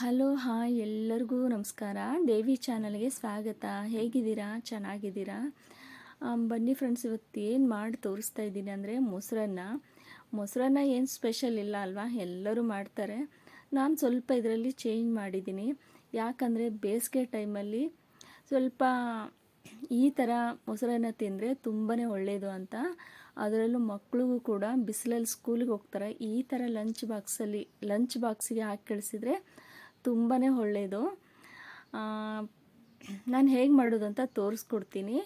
Hello, hi ಎಲ್ಲರಿಗೂ ನಮಸ್ಕಾರ. ದೇವಿ ಚಾನಲ್ಗೆ ಸ್ವಾಗತ. ಹೇಗಿದ್ದೀರಾ? ಚೆನ್ನಾಗಿದ್ದೀರಾ? ಬನ್ನಿ ಫ್ರೆಂಡ್ಸ್ ಇವತ್ತು ಏನು ಮಾಡಿ ತೋರಿಸ್ತಾ ಇದ್ದೀನಿ ಅಂದರೆ ಮೊಸರನ್ನ. ಮೊಸರನ್ನ ಏನು ಸ್ಪೆಷಲ್ ಇಲ್ಲ ಅಲ್ವಾ? ಎಲ್ಲರೂ ಮಾಡ್ತಾರೆ. ನಾನು ಸ್ವಲ್ಪ ಇದರಲ್ಲಿ ಚೇಂಜ್ ಮಾಡಿದ್ದೀನಿ. ಯಾಕಂದರೆ ಬೇಸಿಗೆ ಟೈಮಲ್ಲಿ ಸ್ವಲ್ಪ ಈ ಥರ ಮೊಸರನ್ನ ತಿಂದರೆ ತುಂಬಾ ಒಳ್ಳೆಯದು ಅಂತ. ಅದರಲ್ಲೂ ಮಕ್ಕಳಿಗೂ ಕೂಡ ಬಿಸಿಲಲ್ಲಿ ಸ್ಕೂಲಿಗೆ ಹೋಗ್ತಾರೆ. ಈ ಥರ ಲಂಚ್ ಬಾಕ್ಸಲ್ಲಿ ಲಂಚ್ ಬಾಕ್ಸಿಗೆ ಹಾಕಿ ಕಳಿಸಿದ್ರೆ ತುಂಬಾ ಒಳ್ಳೆಯದು ನಾನು ಹೇಗೆ ಮಾಡೋದು ಅಂತ ತೋರಿಸ್ಕೊಡ್ತೀನಿ.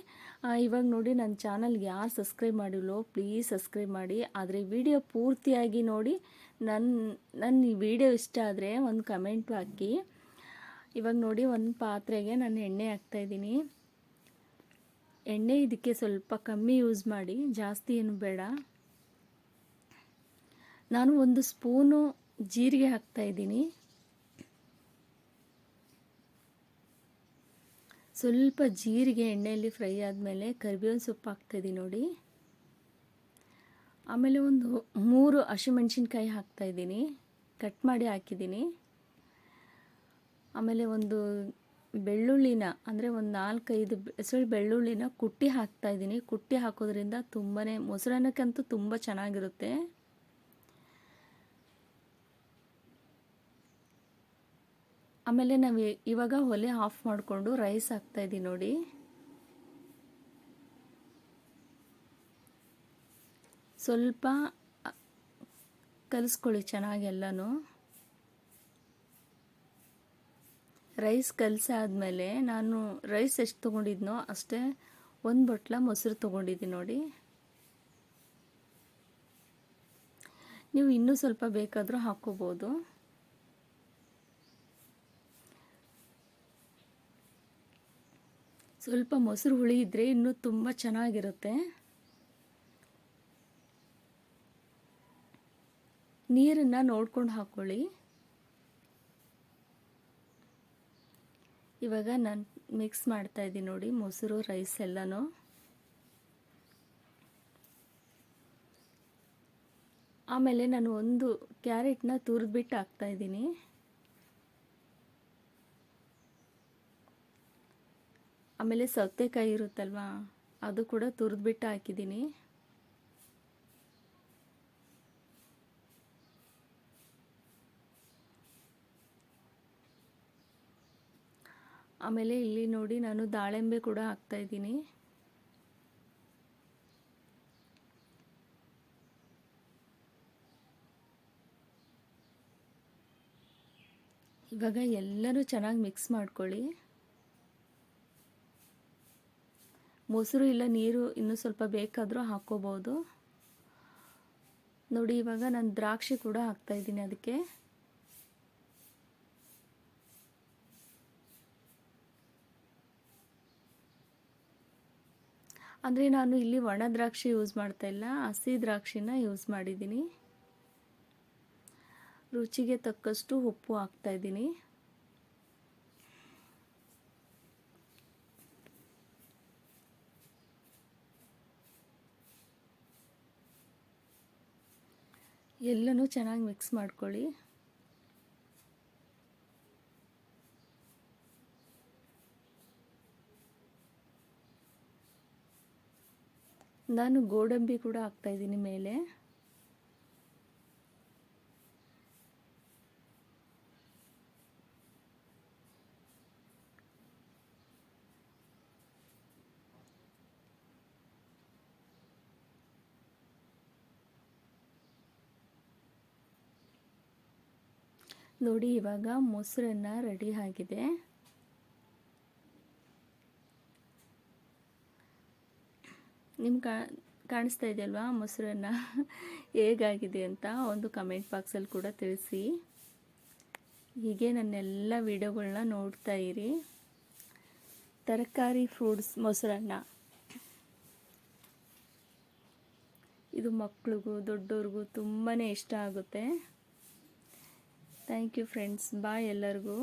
ಇವಾಗ ನೋಡಿ ನನ್ನ ಚಾನಲ್ಗೆ ಯಾರು ಸಬ್ಸ್ಕ್ರೈಬ್ ಮಾಡಿಲ್ಲೋ ಪ್ಲೀಸ್ ಸಬ್ಸ್ಕ್ರೈಬ್ ಮಾಡಿ. ಆದರೆ ವಿಡಿಯೋ ಪೂರ್ತಿಯಾಗಿ ನೋಡಿ. ನನ್ನ ನನ್ನ ಈ ವಿಡಿಯೋ ಇಷ್ಟ ಆದರೆ ಒಂದು ಕಮೆಂಟ್ ಹಾಕಿ. ಇವಾಗ ನೋಡಿ ಒಂದು ಪಾತ್ರೆಗೆ ನಾನು ಎಣ್ಣೆ ಹಾಕ್ತಾಯಿದ್ದೀನಿ ಎಣ್ಣೆ ಇದಕ್ಕೆ ಸ್ವಲ್ಪ ಕಮ್ಮಿ ಯೂಸ್ ಮಾಡಿ, ಜಾಸ್ತಿ ಏನು ಬೇಡ. ನಾನು ಒಂದು ಸ್ಪೂನು ಜೀರಿಗೆ ಹಾಕ್ತಾಯಿದ್ದೀನಿ ಸ್ವಲ್ಪ ಜೀರಿಗೆ ಎಣ್ಣೆಯಲ್ಲಿ ಫ್ರೈ ಆದಮೇಲೆ ಕರಿಬೇವಿನ ಸೊಪ್ಪು ಹಾಕ್ತಾಯಿದ್ದೀನಿ ನೋಡಿ. ಆಮೇಲೆ ಒಂದು ಮೂರು ಹಸಿಮೆಣ್ಸಿನ್ಕಾಯಿ ಹಾಕ್ತಾಯಿದ್ದೀನಿ ಕಟ್ ಮಾಡಿ ಹಾಕಿದ್ದೀನಿ ಆಮೇಲೆ ಒಂದು ಬೆಳ್ಳುಳ್ಳಿನ ಅಂದರೆ ಒಂದು ನಾಲ್ಕೈದು ಹೆಸರು ಬೆಳ್ಳುಳ್ಳಿನ ಕುಟ್ಟಿ ಹಾಕ್ತಾಯಿದ್ದೀನಿ ಕುಟ್ಟಿ ಹಾಕೋದ್ರಿಂದ ತುಂಬಾ ಮೊಸರನ್ನಕ್ಕಂತೂ ತುಂಬ ಚೆನ್ನಾಗಿರುತ್ತೆ. ಆಮೇಲೆ ನಾವು ಇವಾಗ ಒಲೆ ಆಫ್ ಮಾಡಿಕೊಂಡು ರೈಸ್ ಹಾಕ್ತಾಯಿದ್ದೀವಿ ನೋಡಿ. ಸ್ವಲ್ಪ ಕಲಿಸ್ಕೊಳ್ಳಿ ಚೆನ್ನಾಗಿ ಎಲ್ಲನೂ. ರೈಸ್ ಕಲಸಾದ್ಮೇಲೆ ನಾನು ರೈಸ್ ಎಷ್ಟು ತೊಗೊಂಡಿದ್ನೋ ಅಷ್ಟೇ ಒಂದು ಬಟ್ಲ ಮೊಸರು ತೊಗೊಂಡಿದ್ದೀನಿ ನೋಡಿ. ನೀವು ಇನ್ನೂ ಸ್ವಲ್ಪ ಬೇಕಾದರೂ ಹಾಕ್ಕೋಬೋದು. ಸ್ವಲ್ಪ ಮೊಸರು ಹುಳಿ ಇದ್ದರೆ ಇನ್ನೂ ತುಂಬ ಚೆನ್ನಾಗಿರುತ್ತೆ. ನೀರನ್ನು ನೋಡ್ಕೊಂಡು ಹಾಕ್ಕೊಳ್ಳಿ ಇವಾಗ ನಾನು ಮಿಕ್ಸ್ ಮಾಡ್ತಾ ಇದ್ದೀನಿ ನೋಡಿ ಮೊಸರು ರೈಸ್ ಎಲ್ಲನೂ. ಆಮೇಲೆ ನಾನು ಒಂದು ಕ್ಯಾರೆಟ್ನ ತುರಿದ್ಬಿಟ್ಟು ಹಾಕ್ತಾ ಆಮೇಲೆ ಸೌತೆಕಾಯಿ ಇರುತ್ತಲ್ವಾ, ಅದು ಕೂಡ ತುರಿದ್ಬಿಟ್ಟು ಹಾಕಿದ್ದೀನಿ. ಆಮೇಲೆ ಇಲ್ಲಿ ನೋಡಿ ನಾನು ದಾಳಿಂಬೆ ಕೂಡ ಹಾಕ್ತಾ ಇದ್ದೀನಿ. ಇವಾಗ ಎಲ್ಲರೂ ಚೆನ್ನಾಗಿ ಮಿಕ್ಸ್ ಮಾಡ್ಕೊಳ್ಳಿ. ಮೊಸರು ಇಲ್ಲ, ನೀರು ಇನ್ನೂ ಸ್ವಲ್ಪ ಬೇಕಾದರೂ ಹಾಕ್ಕೋಬೋದು. ನೋಡಿ, ಇವಾಗ ನಾನು ದ್ರಾಕ್ಷಿ ಕೂಡ ಹಾಕ್ತಾ ಇದ್ದೀನಿ ಅದಕ್ಕೆ. ಅಂದರೆ ನಾನು ಇಲ್ಲಿ ಒಣ ದ್ರಾಕ್ಷಿ ಯೂಸ್ ಮಾಡ್ತಾ ಇಲ್ಲ, ಹಸಿ ದ್ರಾಕ್ಷಿನ ಯೂಸ್ ಮಾಡಿದ್ದೀನಿ. ರುಚಿಗೆ ತಕ್ಕಷ್ಟು ಉಪ್ಪು ಹಾಕ್ತಾ ಎಲ್ಲನೂ ಚೆನ್ನಾಗಿ ಮಿಕ್ಸ್ ಮಾಡ್ಕೊಳ್ಳಿ. ನಾನು ಗೋಡಂಬಿ ಕೂಡ ಹಾಕ್ತಾಯಿದ್ದೀನಿ ಮೇಲೆ. ನೋಡಿ, ಇವಾಗ ಮೊಸರನ್ನ ರೆಡಿ ಆಗಿದೆ. ನಿಮ್ಗೆ ಕಾ, ಕಾಣಿಸ್ತಾ ಇದೆಯಲ್ವಾ ಮೊಸರನ್ನ? ಹೇಗಾಗಿದೆ ಅಂತ ಒಂದು ಕಮೆಂಟ್ ಬಾಕ್ಸಲ್ಲಿ ಕೂಡ ತಿಳಿಸಿ. ಹೀಗೆ ನನ್ನೆಲ್ಲ ವಿಡಿಯೋಗಳನ್ನ ನೋಡ್ತಾ ಇರಿ. ತರಕಾರಿ ಫ್ರೂಟ್ಸ್ ಮೊಸರನ್ನ. ಇದು ಮಕ್ಳಿಗೂ ದೊಡ್ಡವ್ರಿಗೂ ತುಂಬಾ ಇಷ್ಟ ಆಗುತ್ತೆ. ಥ್ಯಾಂಕ್ ಯು ಫ್ರೆಂಡ್ಸ್ ಬಾಯ್ ಎಲ್ಲರಿಗೂ.